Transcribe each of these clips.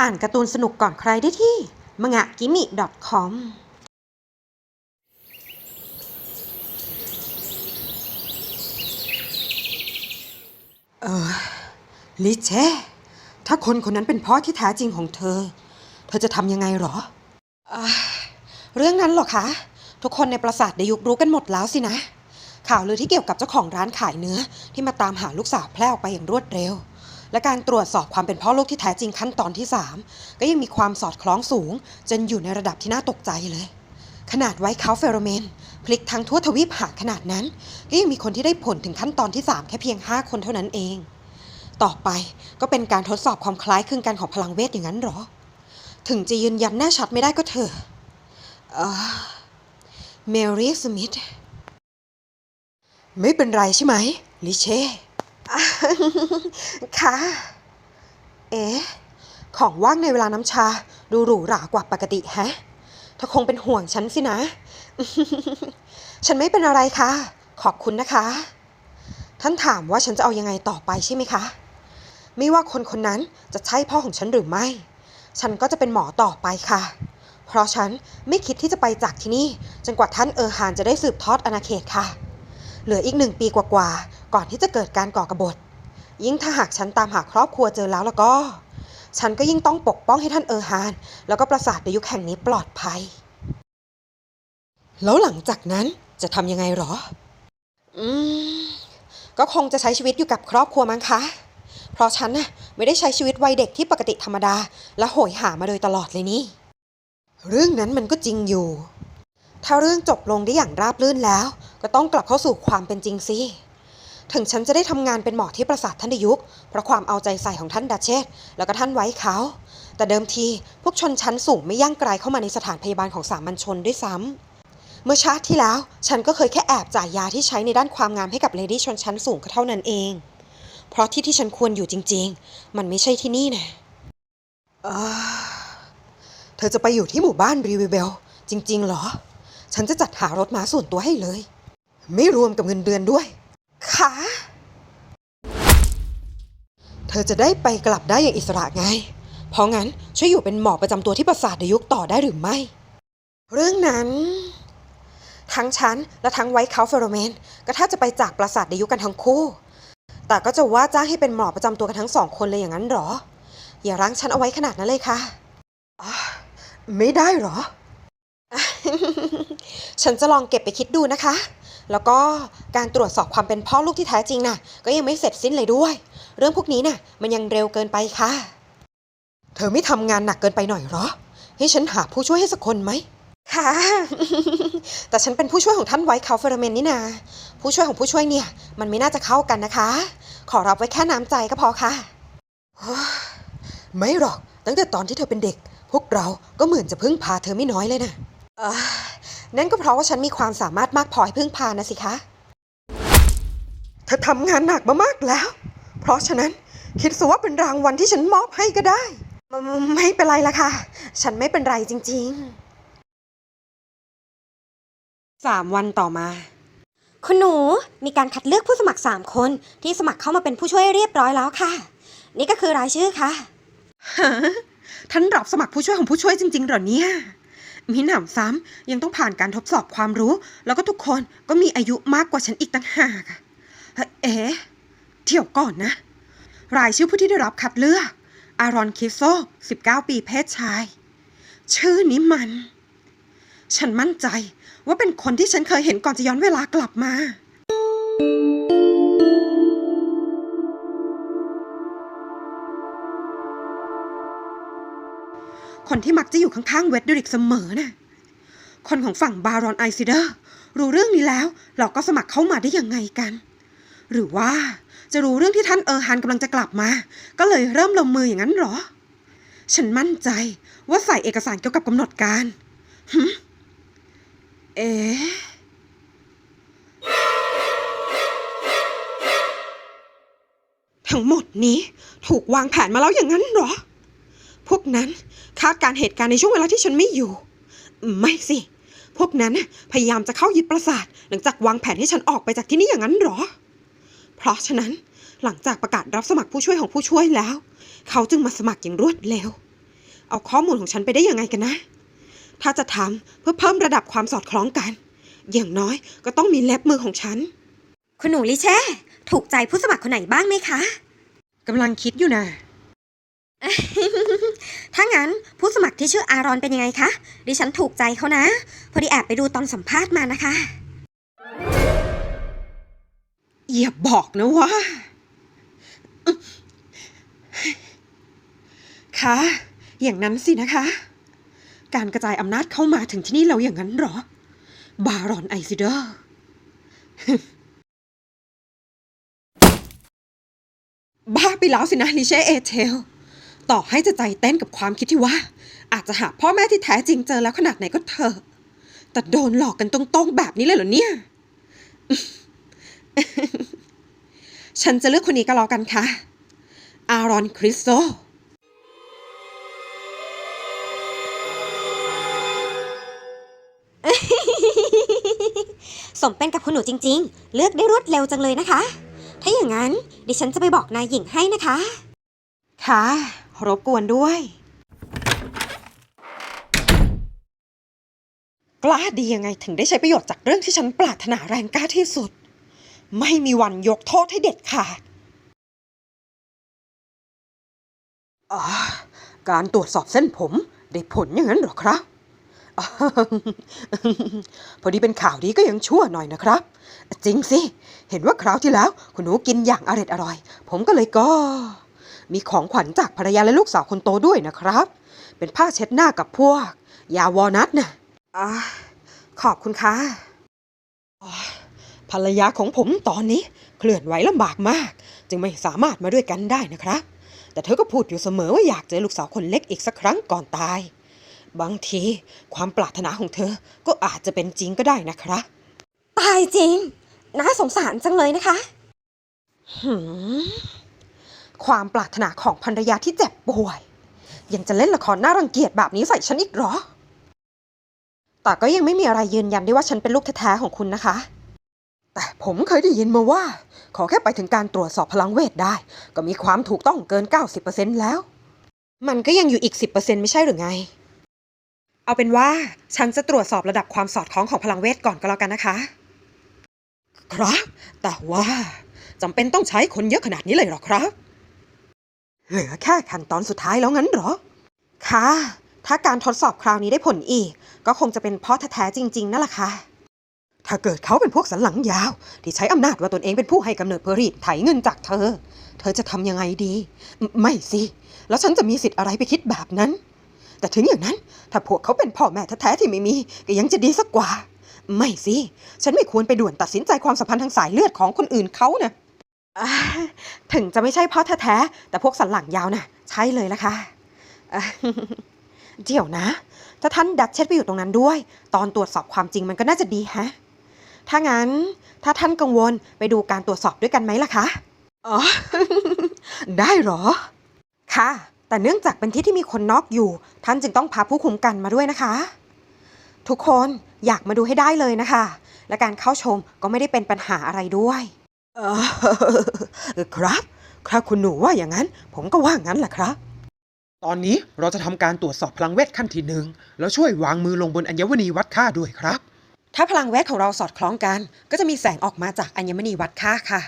อ่านการ์ตูนสนุกก่อนใครได้ที่มังะกิมิ .com เออลิเช่ถ้าคนคนนั้นเป็นพ่อที่แท้จริงของเธอ เธอจะทำยังไงหรออเรื่องนั้นหรอคะ ทุกคนในปราสาทในยุครู้กันหมดแล้วสินะ ข่าวลือที่เกี่ยวกับเจ้าของร้านขายเนื้อ ที่มาตามหาลูกสาวแพร่ออกไปอย่างรวดเร็ว และการตรวจสอบความเป็นพ่อลูกที่แท้จริงขั้นตอนที่ 3 ก็ยังมีความสอดคล้องสูง จนอยู่ในระดับที่น่าตกใจเลย ขนาดไวท์เคาเฟโรเมน พลิกทั้งทั่วทวีปหาขนาดนั้น ก็ยังมีคนที่ได้ผลถึงขั้นตอนที่ 3 แค่เพียง 5 คนเท่านั้นเอง ต่อไปก็เป็นการทดสอบความคล้ายคลึงกันของพลังเวทอย่างนั้นหรอ ถึงจะยืนยันแน่ชัดไม่ได้ก็เถอะเมรี่สมิธไม่เป็นไรใช่ไหม ลิเช่ ค่ะ เอ๊ะ ของว่างในเวลาน้ำชา ดูหรูหรากว่าปกติแฮะเธอคงเป็นห่วงฉันสินะ ฉันไม่เป็นอะไรค่ะ ขอบคุณนะคะ ท่านถามว่าฉันจะเอายังไงต่อไปใช่ไหมคะ ไม่ว่าคนคนนั้นจะใช่พ่อของฉันหรือไม่ ฉันก็จะเป็นหมอต่อไปค่ะ เพราะฉันไม่คิดที่จะไปจากที่นี่ จนกว่าท่านเออร์ฮานจะได้สืบทอดอาณาเขตค่ะ เหลืออีกหนึ่งปีกว่าๆ ก่อนที่จะเกิดการก่อกรบฏ ยิ่งถ้าหากฉันตามหาครอบครัวเจอแล้วแล้วก็ ฉันก็ยิ่งต้องปกป้องให้ท่านเออร์ฮาน แล้วก็ปราสาทในยุคแห่งนี้ปลอดภัย แล้วหลังจากนั้นจะทำยังไงหรอ อืม ก็คงจะใช้ชีวิตอยู่กับครอบครัวมั้งคะ เพราะฉันน่ะไม่ได้ใช้ชีวิตวัยเด็กที่ปกติธรรมดา และโหยหามาโดยตลอดเลยนี่ เรื่องนั้นมันก็จริงอยู่ ถ้าเรื่องจบลงได้อย่างราบรื่นแล้ว ก็ต้องกลับเข้าสู่ความเป็นจริงสิ ถึงฉันจะได้ทำงานเป็นหมอที่ปราสาทท่านดยุกเพราะความเอาใจใส่ของท่านดัชเชสแล้วก็ท่านไว้เขา แต่เดิมทีพวกชนชั้นสูงไม่ย่างไกลเข้ามาในสถานพยาบาลของสามัญชนด้วยซ้ำเมื่อชาติที่แล้ว ฉันก็เคยแค่แอบจ่ายยาที่ใช้ในด้านความงามให้กับเลดี้ชนชั้นสูงก็เท่านั้นเอง เพราะที่ที่ฉันควรอยู่จริง ๆ มันไม่ใช่ที่นี่นะเอ่เธอจะไปอยู่ที่หมู่บ้านรีวิเบลจริง ๆ เหรอ ฉันจะจัดหารถม้าส่วนตัวให้เลย ไม่รวมกับเงินเดือนด้วย คะ เธอจะได้ไปกลับได้อย่างอิสระไง เพราะงั้นช่วยอยู่เป็นหมอประจำตัวที่ปราสาทในยุคต่อได้หรือไม่ เรื่องนั้น ทั้งฉันและทั้งไวท์เคาเฟโรเมน ก็ถ้าจะไปจากปราสาทในยุคกันทั้งคู่ แต่ก็จะว่าจ้างให้เป็นหมอประจำตัวกันทั้งสองคนเลยอย่างนั้นหรอ อย่ารั้งฉันเอาไว้ขนาดนั้นเลยค่ะอะไม่ได้หรอ ฉันจะลองเก็บไปคิดดูนะคะ แล้วก็การตรวจสอบความเป็นพ่อลูกที่แท้จริงน่ะ ก็ยังไม่เสร็จสิ้นเลยด้วย เรื่องพวกนี้น่ะ มันยังเร็วเกินไปค่ะ เธอไม่ทำงานหนักเกินไปหน่อยเหรอ ให้ฉันหาผู้ช่วยให้สักคนไหมค่ะ แต่ฉันเป็นผู้ช่วยของท่านไวท์คาเฟอร์เมนนี่นา ผู้ช่วยของผู้ช่วยเนี่ย มันไม่น่าจะเข้ากันนะคะ ขอรับไว้แค่น้ำใจก็พอค่ะ ไม่หรอก ตั้งแต่ตอนที่เธอเป็นเด็ก พวกเราก็เหมือนจะพึ่งพาเธอไม่น้อยเลยนะ นั่นก็เพราะว่าฉันมีความสามารถมากพอให้พึ่งพานะสิคะ เธอทำงานหนักมามากแล้ว เพราะฉะนั้นคิดซะว่าเป็นรางวัลที่ฉันมอบให้ก็ได้ไม่ไม่เป็นไรละค่ะ ฉันไม่เป็นไรจริงๆสามวันต่อมา คุณหนูมีการคัดเลือกผู้สมัคร 3 คนที่สมัครเข้ามาเป็นผู้ช่วยเรียบร้อยแล้วค่ะ นี่ก็คือรายชื่อค่ะ ฮะท่านรับสมัครผู้ช่วยของผู้ช่วยจริงๆเหรอเนี่ย มีหนำซ้ำยังต้องผ่านการทดสอบความรู้ แล้วก็ทุกคนก็มีอายุมากกว่าฉันอีกต่างหากเอ๊ะเที่ยวก่อนนะ รายชื่อผู้ที่ได้รับคัดเลือก อารอนคิโซ 19 ปีเพศชาย ชื่อนี้มัน ฉันมั่นใจว่าเป็นคนที่ฉันเคยเห็นก่อนจะย้อนเวลากลับมา คนที่มักจะอยู่ข้างๆเวดเดริกเสมอน่ะคนของฝั่งบารอนไอซิเดอร์ รู้เรื่องนี้แล้ว เราก็สมัครเข้ามาได้ยังไงกัน หรือว่าจะรู้เรื่องที่ท่านเออร์ฮันกำลังจะกลับมา ก็เลยเริ่มลงมืออย่างนั้นหรอ ฉันมั่นใจว่าใส่เอกสารเกี่ยวกับกำหนดการหึเอ๊ะทั้งหมดนี้ถูกวางแผนมาแล้วอย่างนั้นเหรอ พวกนั้นคาดการณ์เหตุการณ์ในช่วงเวลาที่ฉันไม่อยู่ ไม่สิ พวกนั้นน่ะพยายามจะเข้ายึดปราสาท หลังจากวางแผนให้ฉันออกไปจากที่นี่อย่างนั้นเหรอ เพราะฉะนั้นหลังจากประกาศรับสมัครผู้ช่วยของผู้ช่วยแล้ว เขาจึงมาสมัครอย่างรวดเร็ว เอาข้อมูลของฉันไปได้ยังไงกันนะ ถ้าจะทำเพื่อเพิ่มระดับความสอดคล้องกัน อย่างน้อยก็ต้องมีเล็บมือของฉัน คุณหนูลิเช่ ถูกใจผู้สมัครคนไหนบ้างไหมคะ กำลังคิดอยู่นะ ถ้างั้นผู้สมัครที่ชื่ออารอนเป็นยังไงคะ ดิฉันถูกใจเขานะ พอดีแอบไปดูตอนสัมภาษณ์มานะคะ อย่าบอกนะว่าคะอย่างนั้นสินะคะ การกระจายอำนาจเข้ามาถึงที่นี่เราอย่างนั้นหรอ บารอนไอซิเดอร์บ้าไปแล้วสินะลิเช่เอเทล ต่อให้จะใจเต้นกับความคิดที่ว่า อาจจะหาพ่อแม่ที่แท้จริงเจอแล้วขนาดไหนก็เถอะ แต่โดนหลอกกันตรงๆแบบนี้เลยเหรอเนี่ย ฉันจะเลือกคนนี้ก็แล้วกันค่ะ อารอนคริสโตสมเป็นกับคุณหนูจริง ๆ เลือกได้รวดเร็วจังเลยนะคะ ถ้าอย่างนั้นดิฉันจะไปบอกนายหญิงให้นะคะ ค่ะ รบกวนด้วย กล้าดียังไงถึงได้ใช้ประโยชน์จากเรื่องที่ฉันปรารถนาแรงกล้าที่สุด ไม่มีวันยกโทษให้เด็ดขาดการตรวจสอบเส้นผมได้ผลอย่างนั้นหรอครับอพอดีเป็นข่าวดีก็ยังชั่วหน่อยนะครับ จริงสิ เห็นว่าคราวที่แล้ว คุณหนูกินอย่างอร็ดอร่อย ผมก็เลยก็ มีของขวัญจากภรรยาและลูกสาวคนโตด้วยนะครับ เป็นผ้าเช็ดหน้ากับพวก ยาวอนัทน่ะอ่าขอบคุณค่ะอ่าภรรยาของผมตอนนี้เคลื่อนไหวลำบากมาก จึงไม่สามารถมาด้วยกันได้นะครับ แต่เธอก็พูดอยู่เสมอว่าอยากเจอลูกสาวคนเล็กอีกสักครั้งก่อนตาย บางทีความปรารถนาของเธอก็อาจจะเป็นจริงก็ได้นะครับตายจริง น่าสงสารจังเลยนะคะ หืม ความปรารถนาของภรรยาที่เจ็บป่วย ยังจะเล่นละครน่ารังเกียจแบบนี้ใส่ฉันอีกเหรอ แต่ก็ยังไม่มีอะไรยืนยันได้ว่าฉันเป็นลูกแท้ๆของคุณนะคะ แต่ผมเคยได้ยินมาว่า ขอแค่ไปถึงการตรวจสอบพลังเวทได้ ก็มีความถูกต้องเกิน 90%แล้ว มันก็ยังอยู่อีก 10%ไม่ใช่หรือไง เอาเป็นว่าฉันจะตรวจสอบระดับความสอดคล้องของพลังเวทก่อนก็แล้วกันนะคะ ครับ แต่ว่าจำเป็นต้องใช้คนเยอะขนาดนี้เลยหรอครับ เหลือแค่ขั้นตอนสุดท้ายแล้วงั้นหรอ ค่ะ ถ้าการทดสอบคราวนี้ได้ผลอีก ก็คงจะเป็นพ่อแท้ๆจริง ๆ นั่นแหละค่ะ ถ้าเกิดเขาเป็นพวกสันหลังยาว ที่ใช้อำนาจว่าตนเองเป็นผู้ให้กำเนิดเพอรีดไถเงินจากเธอ เธอจะทำยังไงดีไม่ไม่สิ แล้วฉันจะมีสิทธิ์อะไรไปคิดแบบนั้น แต่ถึงอย่างนั้น ถ้าพวกเขาเป็นพ่อแม่แท้ๆที่ไม่มี ก็ยังจะดีสักกว่า ไม่สิ ฉันไม่ควรไปด่วนตัดสินใจความสัมพันธ์ทางสายเลือดของคนอื่นเขานะ อ่าถึงจะไม่ใช่พ่อแท้ๆแต่พวกสันหลังยาวนะ่ะ ใช่เลยละค่ะอ่าเดี๋ยวนะ ถ้าท่านดัดเช็ดไปอยู่ตรงนั้นด้วย ตอนตรวจสอบความจริงมันก็น่าจะดีฮะ ถ้างั้น ถ้าท่านกังวลไปดูการตรวจสอบด้วยกันไหมล่ะคะ อ๋อ ได้เหรอ ค่ะ แต่เนื่องจากเป็นที่ที่มีคนนอกอยู่ ท่านจึงต้องพาผู้คุมกันมาด้วยนะคะ ทุกคนอยากมาดูให้ได้เลยนะคะ และการเข้าชมก็ไม่ได้เป็นปัญหาอะไรด้วย เออครับ ครับคุณหนูว่าอย่างนั้น ผมก็ว่างั้นแหละครับ ตอนนี้เราจะทำการตรวจสอบพลังเวทขั้นที่หนึ่งแล้วช่วยวางมือลงบนอัญมณีวัดค่าด้วยครับ ถ้าพลังเวทของเราสอดคล้องกัน ก็จะมีแสงออกมาจากอัญมณีวัดค่าค่ะ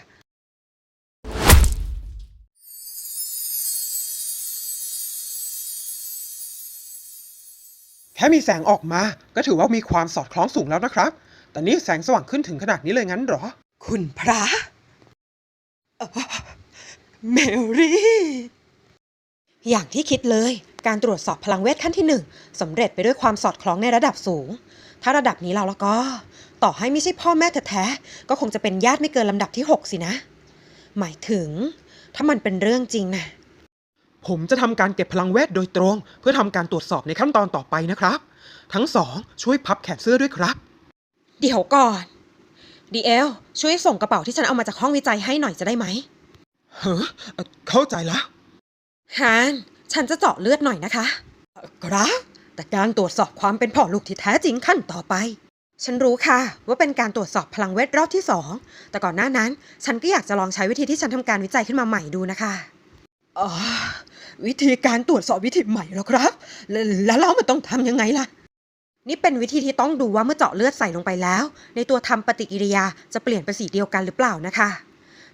แค่มีแสงออกมาก็ถือว่ามีความสอดคล้องสูงแล้วนะครับ แต่นี่แสงสว่างขึ้นถึงขนาดนี้เลยงั้นเหรอ คุณพระ เอ่อเมรี่ อย่างที่คิดเลย การตรวจสอบพลังเวทขั้นที่หนึ่งสำเร็จไปด้วยความสอดคล้องในระดับสูง ถ้าระดับนี้เราแล้วก็ ต่อให้ไม่ใช่พ่อแม่แท้ๆก็คงจะเป็นญาติไม่เกินลำดับที่ 6 สินะ หมายถึง ถ้ามันเป็นเรื่องจริงนะผมจะทำการเก็บพลังเวทโดยตรง เพื่อทำการตรวจสอบในขั้นตอนต่อไปนะครับ ทั้งสองช่วยพับแขนเสื้อด้วยครับ เดี๋ยวก่อน ดีเอลช่วยส่งกระเป๋าที่ฉันเอามาจากห้องวิจัยให้หน่อยจะได้ไหมเฮ้อเอ่อเข้าใจแล้วฮานฉันจะเจาะเลือดหน่อยนะคะเอ่อครับแต่การตรวจสอบความเป็นพ่อลูกที่แท้จริงขั้นต่อไป ฉันรู้ค่ะ ว่าเป็นการตรวจสอบพลังเวทรอบที่สองแต่ก่อนหน้านั้น ฉันก็อยากจะลองใช้วิธีที่ฉันทำการวิจัยขึ้นมาใหม่ดูนะคะอ๋อวิธีการตรวจสอบวิธีใหม่เหรอครับแล้วแล้วเรามันต้องทำยังไงล่ะ นี่เป็นวิธีที่ต้องดูว่าเมื่อเจาะเลือดใส่ลงไปแล้ว ในตัวทำปฏิกิริยาจะเปลี่ยนเป็นสีเดียวกันหรือเปล่านะคะ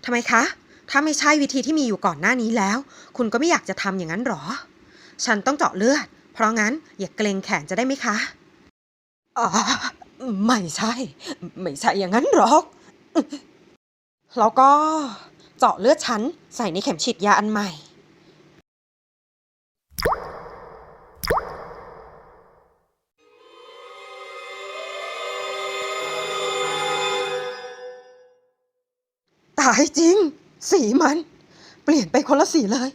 ทำไมคะ ถ้าไม่ใช่วิธีที่มีอยู่ก่อนหน้านี้แล้ว คุณก็ไม่อยากจะทำอย่างนั้นหรอ ฉันต้องเจาะเลือด เพราะงั้นอย่าเกรงแขนจะได้ไหมคะ อ๋อ ไม่ใช่ ไม่ใช่อย่างนั้นหรอก แล้วก็เจาะเลือดฉันใส่ในเข็มฉีดยาอันใหม่ ตายจริง สีมัน เปลี่ยนไปคนละสีเลย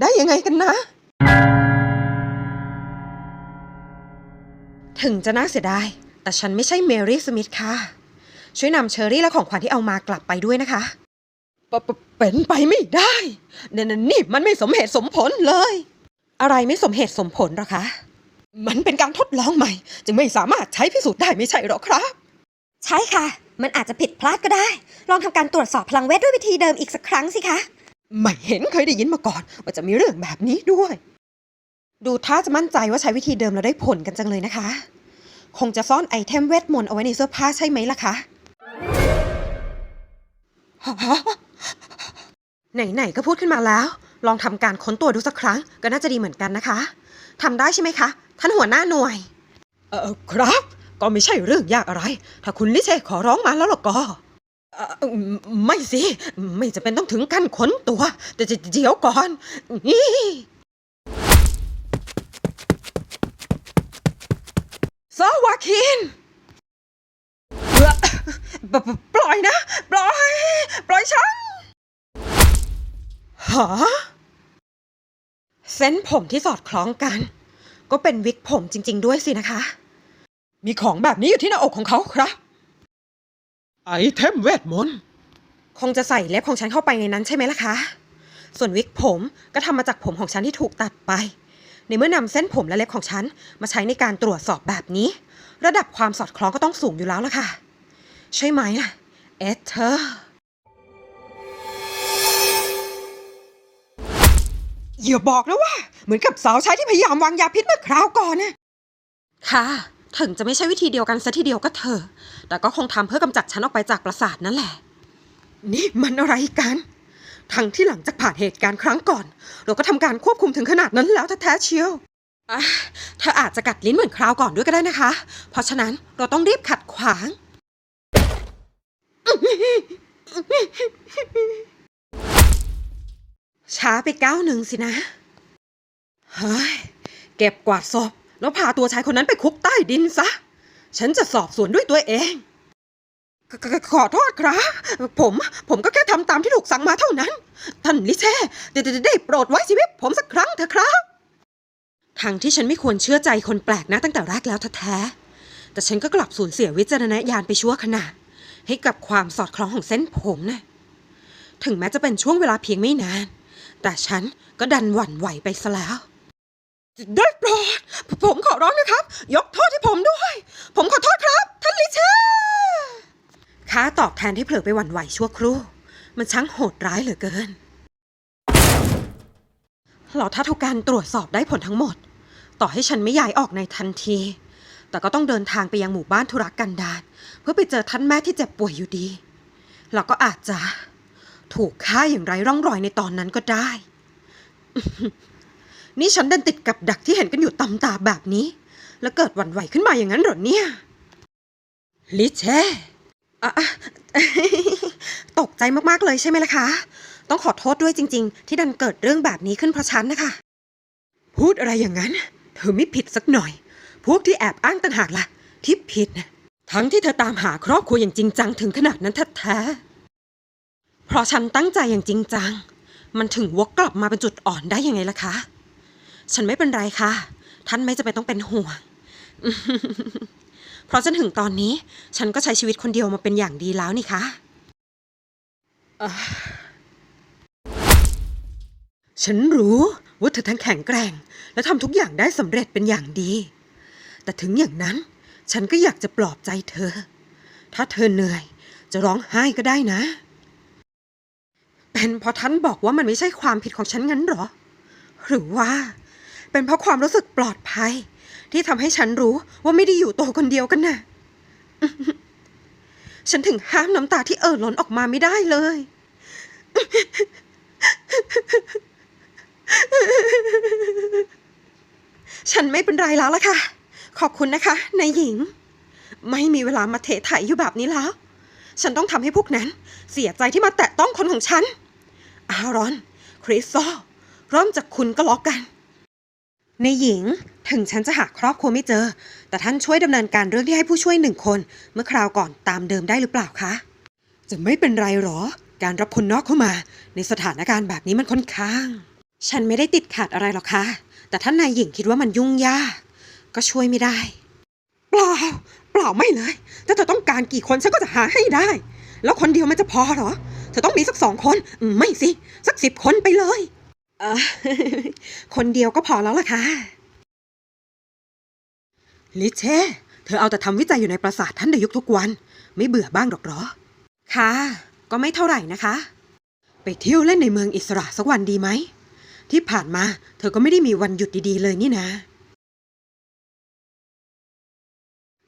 ได้ยังไงกันนะ ถึงจะน่าเสียดาย แต่ฉันไม่ใช่เมรี่สมิธค่ะ ช่วยนำเชอรี่และของขวัญที่เอามากลับไปด้วยนะคะปปเป็นไปไม่ได้เนี่ยนี่มันไม่สมเหตุสมผลเลย อะไรไม่สมเหตุสมผลหรอคะ มันเป็นการทดลองใหม่ จึงไม่สามารถใช้พิสูจน์ได้ไม่ใช่หรอครับ ใช่ค่ะ มันอาจจะผิดพลาดก็ได้ ลองทำการตรวจสอบพลังเวทด้วยวิธีเดิมอีกสักครั้งสิคะ ไม่เห็นเคยได้ยินมาก่อน ว่าจะมีเรื่องแบบนี้ด้วย ดูท่าจะมั่นใจว่าใช้วิธีเดิมแล้วได้ผลกันจังเลยนะคะ คงจะซ่อนไอเทมเวทมนต์เอาไว้ในเสื้อผ้าใช่ไหมล่ะคะ ไหนๆก็พูดขึ้นมาแล้ว ลองทำการค้นตัวดูสักครั้ง ก็น่าจะดีเหมือนกันนะคะทำได้ใช่ไหมคะ ท่านหัวหน้าหน่วย เออครับ ก็ไม่ใช่เรื่องยากอะไร ถ้าคุณลิเชขอร้องมาแล้วล่ะก็เอ่อไม่สิ ไม่จะเป็นต้องถึงขั้นขนตัว แต่จะเดี๋ยวก่อนนี่ซาวาคินเอ่อปปปล่อยนะ ปล่อย ปล่อยฉันหาเส้นผมที่สอดคล้องกัน ก็เป็นวิกผมจริง ๆ ด้วยสินะคะ มีของแบบนี้อยู่ที่หน้าอกของเขาครับ ไอเทมเวทมนต์ คงจะใส่เล็บของฉันเข้าไปในนั้นใช่ไหมล่ะคะ ส่วนวิกผมก็ทำมาจากผมของฉันที่ถูกตัดไป ในเมื่อนำเส้นผมและเล็บของฉันมาใช้ในการตรวจสอบแบบนี้ ระดับความสอดคล้องก็ต้องสูงอยู่แล้วล่ะค่ะ ใช่ไหมล่ะ เอสเธอร์ อย่าบอกนะว่า เหมือนกับสาวใช้ที่พยายามวางยาพิษเมื่อคราวก่อนนะค่ะ ถึงจะไม่ใช่วิธีเดียวกันซะทีเดียวก็เถอะ แต่ก็คงทำเพื่อกำจัดฉันออกไปจากปราสาทนั่นแหละ นี่มันอะไรกัน ทั้งที่หลังจากผ่านเหตุการณ์ครั้งก่อน เราก็ทำการควบคุมถึงขนาดนั้นแล้วแท้ๆเชียวอะเธออาจจะกัดลิ้นเหมือนคราวก่อนด้วยก็ได้นะคะ เพราะฉะนั้นเราต้องรีบขัดขวาง ช้าไปก้าวหนึ่งสินะ เฮ้ย เก็บกวาดศพ แล้วพาตัวชายคนนั้นไปคุกใต้ดินซะ ฉันจะสอบสวนด้วยตัวเองขอโทษครับ ผมผมก็แค่ทำตามที่ถูกสั่งมาเท่านั้น ท่านลิเช่ได้ได้ได้โปรดไว้ชีวิตผมสักครั้งเถอะครับทั้งที่ฉันไม่ควรเชื่อใจคนแปลกหน้าตั้งแต่แรกแล้วแท้ๆแต่ฉันก็กลับสูญเสียวิจารณญาณไปชั่วขณะให้กับความสอดคล้องของเส้นผมนะถึงแม้จะเป็นช่วงเวลาเพียงไม่นาน แต่ฉันก็ดันหวั่นไหวไปซะแล้ว ได้โปรดผมขอร้องนะครับ ยกโทษให้ผมด้วย ผมขอโทษครับ ท่านลิเช่ค่าตอบแทนที่เผลอไปหวั่นไหวชั่วครู่ มันช่างโหดร้ายเหลือเกินเราถ้าทุกการตรวจสอบได้ผลทั้งหมด ต่อให้ฉันไม่ย้ายออกในทันที แต่ก็ต้องเดินทางไปยังหมู่บ้านธุรกันดารเพื่อไปเจอท่านแม่ที่เจ็บป่วยอยู่ดี เราก็อาจจะถูกฆ่าอย่างไรร่องรอยในตอนนั้นก็ได้ นี่ฉันดินติดกับดักที่เห็นกันอยู่ตำตาแบบนี้ แล้วเกิดหวั่นไหวขึ้นมาอย่างนั้นเหรอเนี่ย ลิเช่อะอะตกใจมากๆเลยใช่ไหมล่ะคะ ต้องขอโทษด้วยจริง ๆ ที่ดันเกิดเรื่องแบบนี้ขึ้นเพราะฉันนะคะ พูดอะไรอย่างนั้น เธอไม่ผิดสักหน่อย พวกที่แอบอ้างต่างหากล่ะ ที่ผิดนะทั้งที่เธอตามหาครอบครัวอย่างจริงจังถึงขนาดนั้นแท้ๆเพราะฉันตั้งใจอย่างจริงจัง มันถึงวกกลับมาเป็นจุดอ่อนได้ยังไงล่ะคะ ฉันไม่เป็นไรค่ะ ท่านไม่จะเป็นต้องเป็นห่วง เพราะจนถึงตอนนี้ ฉันก็ใช้ชีวิตคนเดียวมาเป็นอย่างดีแล้วนี่คะอ่าฉันรู้ว่าเธอทั้งแข็งแกร่ง และทำทุกอย่างได้สำเร็จเป็นอย่างดี แต่ถึงอย่างนั้น ฉันก็อยากจะปลอบใจเธอ ถ้าเธอเหนื่อย จะร้องไห้ก็ได้นะ เป็นเพราะท่านบอกว่ามันไม่ใช่ความผิดของฉันงั้นหรอ หรือว่า เป็นเพราะความรู้สึกปลอดภัย ที่ทำให้ฉันรู้ว่าไม่ได้อยู่ตัวคนเดียวกันน่ะ ฉันถึงห้ามน้ำตาที่เอ่อล้นออกมาไม่ได้เลย ฉันไม่เป็นไรแล้วล่ะค่ะ ขอบคุณนะคะนายหญิง ไม่มีเวลามาเทไถอยู่แบบนี้แล้ว ฉันต้องทำให้พวกนั้น เสียใจที่มาแตะต้องคนของฉัน อารอน คริสโซเริ่มจากคุณก็แล้วกัน ในหญิงถึงฉันจะหาครอบครัวไม่เจอ แต่ท่านช่วยดำเนินการเรื่องที่ให้ผู้ช่วยหนึ่งคน เมื่อคราวก่อนตามเดิมได้หรือเปล่าคะ จะไม่เป็นไรหรอ การรับคนนอกเข้ามา ในสถานการณ์แบบนี้มันค่อนข้าง ฉันไม่ได้ติดขัดอะไรหรอกค่ะ แต่ท่านนายหญิงคิดว่ามันยุ่งยาก ก็ช่วยไม่ได้ เปล่า เปล่าไม่เลย ถ้าเธอต้องการกี่คนฉันก็จะหาให้ได้ แล้วคนเดียวมันจะพอหรอ เธอต้องมีสักสองคน ไม่สิ สักสิบคนไปเลย เออคนเดียวก็พอแล้วล่ะค่ะ ลิเช่ เธอเอาแต่ทำวิจัยอยู่ในปราสาทท่านดยุกทุกวัน ไม่เบื่อบ้างหรอกหรอ ค่ะ ก็ไม่เท่าไหร่นะคะ ไปเที่ยวเล่นในเมืองอิสระสักวันดีไหม ที่ผ่านมา เธอก็ไม่ได้มีวันหยุดดีๆเลยนี่นะ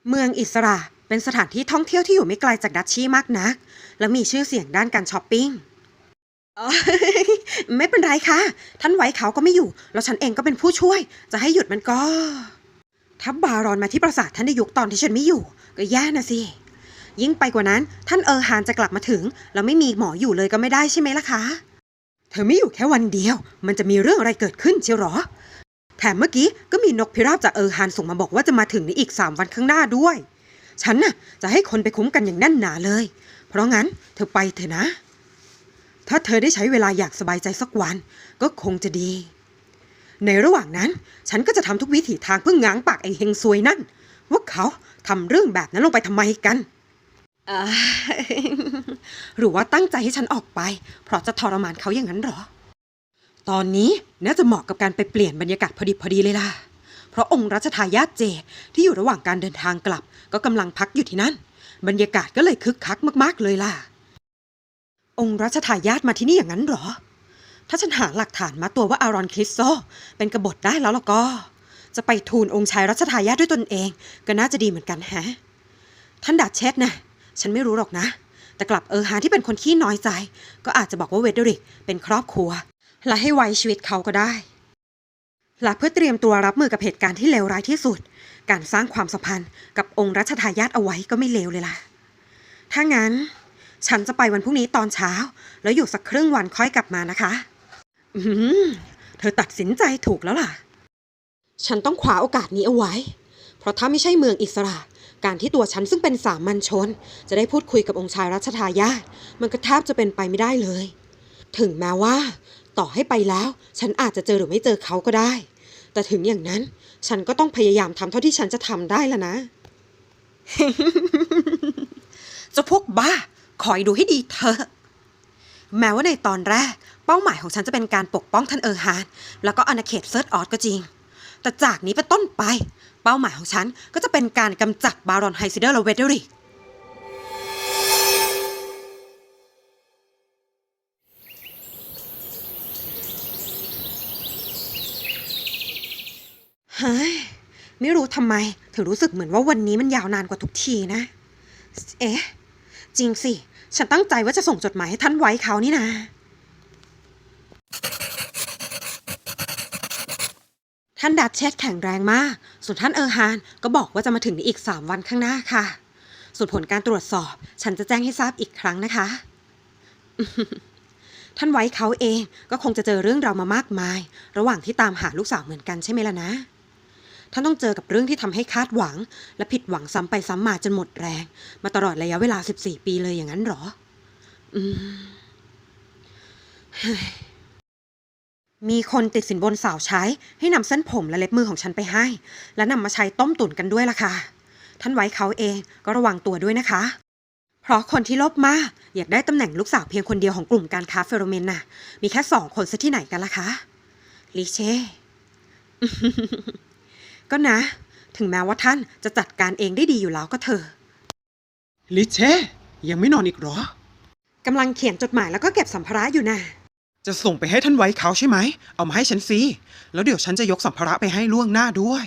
เมืองอิสระเป็นสถานที่ท่องเที่ยวที่อยู่ไม่ไกลจากดัชชี่มากนัก และมีชื่อเสียงด้านการช้อปปิ้ง ไม่เป็นไรค่ะ ท่านไว้เขาก็ไม่อยู่ แล้วฉันเองก็เป็นผู้ช่วย จะให้หยุดมันก็ ถ้าบารอนมาที่ปราสาทท่านในยุคตอนที่ฉันไม่อยู่ ก็แย่นะสิ ยิ่งไปกว่านั้น ท่านเออร์ฮานจะกลับมาถึง แล้วไม่มีหมออยู่เลยก็ไม่ได้ใช่ไหมล่ะคะ เธอไม่อยู่แค่วันเดียว มันจะมีเรื่องอะไรเกิดขึ้นเชียวหรอ แถมเมื่อกี้ก็มีนกพิราบจากเออร์ฮานส่งมาบอกว่าจะมาถึงในอีกสามวันข้างหน้าด้วย ฉันน่ะ จะให้คนไปคุ้มกันอย่างแน่นหนาเลย เพราะงั้นเธอไปเถอะนะ ถ้าเธอได้ใช้เวลาอยากสบายใจสักวัน ก็คงจะดี ในระหว่างนั้น ฉันก็จะทำทุกวิถีทางเพื่อง้างปากไอ้เฮงซวยนั่น ว่าเขาทำเรื่องแบบนั้นลงไปทำไมกันอ่าหรือว่าตั้งใจให้ฉันออกไป เพราะจะทรมานเขาอย่างนั้นเหรอ ตอนนี้น่าจะเหมาะกับการไปเปลี่ยนบรรยากาศพอดีพอดีเลยล่ะ เพราะองค์รัชทายาทเจดที่อยู่ระหว่างการเดินทางกลับ ก็กำลังพักอยู่ที่นั่น บรรยากาศก็เลยคึกคักมาก ๆ เลยล่ะ องค์รัชทายาทมาที่นี่อย่างนั้นหรอ ถ้าฉันหาหลักฐานมาตัวว่าอารอนคริสโซเป็นกบฏได้แล้วล่ะก็ จะไปทูลองค์ชายรัชทายาทด้วยตนเอง ก็น่าจะดีเหมือนกันแฮะ ท่านดัดเชสนะฉันไม่รู้หรอกนะ แต่กลับเออฮาที่เป็นคนขี้น้อยใจ ก็อาจจะบอกว่าเวดริกเป็นครอบครัว และให้ไว้ชีวิตเขาก็ได้และเพื่อเตรียมตัวรับมือกับเหตุการณ์ที่เลวร้ายที่สุด การสร้างความสัมพันธ์กับองค์รัชทายาทเอาไว้ก็ไม่เลวเลยล่ะ ถ้างั้น ฉันจะไปวันพรุ่งนี้ตอนเช้า แล้วอยู่สักครึ่งวันค่อยกลับมานะคะ อืมเธอตัดสินใจถูกแล้วล่ะ ฉันต้องคว้าโอกาสนี้เอาไว้ เพราะถ้าไม่ใช่เมืองอิสระ การที่ตัวฉันซึ่งเป็นสามัญชน จะได้พูดคุยกับองค์ชายรัชทายาทมันก็แทบจะเป็นไปไม่ได้เลย ถึงแม้ว่า ต่อให้ไปแล้ว ฉันอาจจะเจอหรือไม่เจอเขาก็ได้ แต่ถึงอย่างนั้น ฉันก็ต้องพยายามทำเท่าที่ฉันจะทำได้แล้วนะ เจะพวกบ้า คอยดูให้ดีเถอะแม้ว่าในตอนแรก เป้าหมายของฉันจะเป็นการปกป้องท่านเออร์ฮานแล้วก็อาณาเขตเซิร์ตออสก็จริง แต่จากนี้เป็นต้นไป เป้าหมายของฉันก็จะเป็นการกำจัดบารอนไฮซิเดอร์และเวเดอริกเฮ้ยไม่รู้ทำไม ถึงรู้สึกเหมือนว่าวันนี้มันยาวนานกว่าทุกทีนะ เอ๊ะ จริงสิ ฉันตั้งใจว่าจะส่งจดหมายให้ท่านไว้เขานี่นะท่านดัดเชสแข็งแรงมาก ส่วนท่านเออร์ฮานก็บอกว่าจะมาถึงในอีก 3 วันข้างหน้าค่ะ ส่วนผลการตรวจสอบ ฉันจะแจ้งให้ทราบอีกครั้งนะคะ ท่านไว้เขาเองก็คงจะเจอเรื่องเราวมามากมาย ระหว่างที่ตามหาลูกสาวเหมือนกันใช่ไหมล่ะนะ ท่านต้องเจอกับเรื่องที่ทำให้คาดหวัง และผิดหวังซ้ำไปซ้ำมาจนหมดแรง มาตลอดระยะเวลา 14 ปีเลยอย่างนั้นหรอ อืม มีคนติดสินบนสาวใช้ ให้นำเส้นผมและเล็บมือของฉันไปให้ และนำมาใช้ต้มตุ๋นกันด้วยล่ะค่ะ ท่านไว้เขาเองก็ระวังตัวด้วยนะคะ เพราะคนที่ลภมาอยากได้ตำแหน่งลูกสาวเพียงคนเดียวของกลุ่มการค้าเฟโรเมนน่ะ มีแค่สองคนซะที่ไหนกันล่ะคะลิเช่ ก็นะ ถึงแม้ว่าท่านจะจัดการเองได้ดีอยู่แล้วก็เถอะลิเช่ยังไม่นอนอีกเหรอกำลังเขียนจดหมายแล้วก็เก็บสัมภาระอยู่น่ะจะส่งไปให้ท่านไว้เขาใช่ไหม เอามาให้ฉันสิ แล้วเดี๋ยวฉันจะยกสัมภาระไปให้ล่วงหน้าด้วย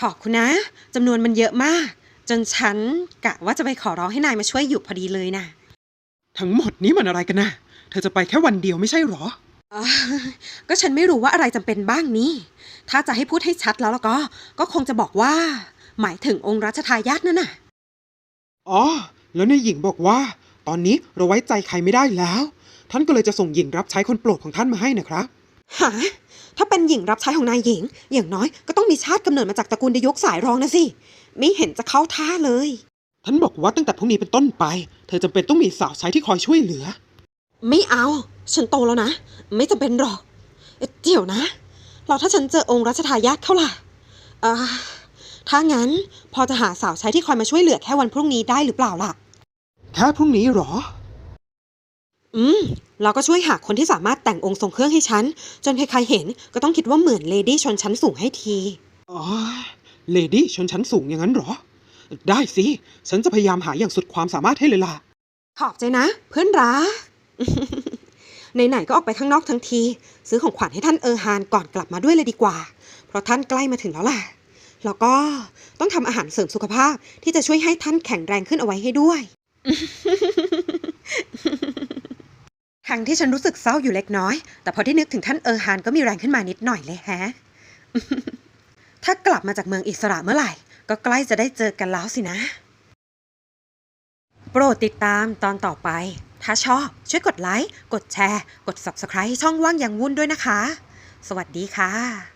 ขอบคุณนะจำนวนมันเยอะมาก จนฉันกะว่าจะไปขอร้องให้นายมาช่วยอยู่พอดีเลยนะทั้งหมดนี้มันอะไรกันนะเธอจะไปแค่วันเดียวไม่ใช่หรออ่า ก็ฉันไม่รู้ว่าอะไรจำเป็นบ้างนี่ ถ้าจะให้พูดให้ชัดแล้วแล้วก็ ก็คงจะบอกว่า หมายถึงองค์รัชทายาทนั่นน่ะ อ๋อ แล้วนายหญิงบอกว่า ตอนนี้เราไว้ใจใครไม่ได้แล้ว ท่านก็เลยจะส่งหญิงรับใช้คนโปรดของท่านมาให้นะครับหาถ้าเป็นหญิงรับใช้ของนายหญิง อย่างน้อยก็ต้องมีชาติกำเนิดมาจากตระกูลดยกสายรองนะสิ ไม่เห็นจะเข้าท่าเลย ท่านบอกว่าตั้งแต่พรุ่งนี้เป็นต้นไป เธอจำเป็นต้องมีสาวใช้ที่คอยช่วยเหลือ ไม่เอา ฉันโตแล้วนะ ไม่จำเป็นหรอกเอ๊ะเดี๋ยวนะ เราถ้าฉันเจอองค์รัชทายาทเขาล่ะอ่าถ้างั้นพอจะหาสาวใช้ที่คอยมาช่วยเหลือแค่วันพรุ่งนี้ได้หรือเปล่าล่ะ แค่พรุ่งนี้หรอ อืม เราก็ช่วยหาคนที่สามารถแต่งองค์ทรงเครื่องให้ฉัน จนใครๆเห็นก็ต้องคิดว่าเหมือนเลดี้ชนชั้นสูงให้ที อ๋อ เลดี้ชนชั้นสูงอย่างนั้นเหรอ ได้สิ ฉันจะพยายามหาอย่างสุดความสามารถให้เลยล่ะ ขอบใจนะ เพื่อนรัก ไหนๆก็ออกไปข้างนอกทั้งที ซื้อของขวัญให้ท่านเออร์ฮานก่อนกลับมาด้วยเลยดีกว่า เพราะท่านใกล้มาถึงแล้วล่ะ แล้วก็ต้องทำอาหารเสริมสุขภาพที่จะช่วยให้ท่านแข็งแรงขึ้นเอาไว้ให้ด้วยครั้งที่ฉันรู้สึกเศร้าอยู่เล็กน้อย แต่พอได้นึกถึงท่านเออร์ฮานก็มีแรงขึ้นมานิดหน่อยเลยแฮะ ถ้ากลับมาจากเมืองอิสระเมื่อไหร่ ก็ใกล้จะได้เจอกันแล้วสินะ โปรดติดตามตอนต่อไป ถ้าชอบช่วยกดไลค์ กดแชร์ กด Subscribe ให้ช่องว่างอย่างวุ่นด้วยนะคะ สวัสดีค่ะ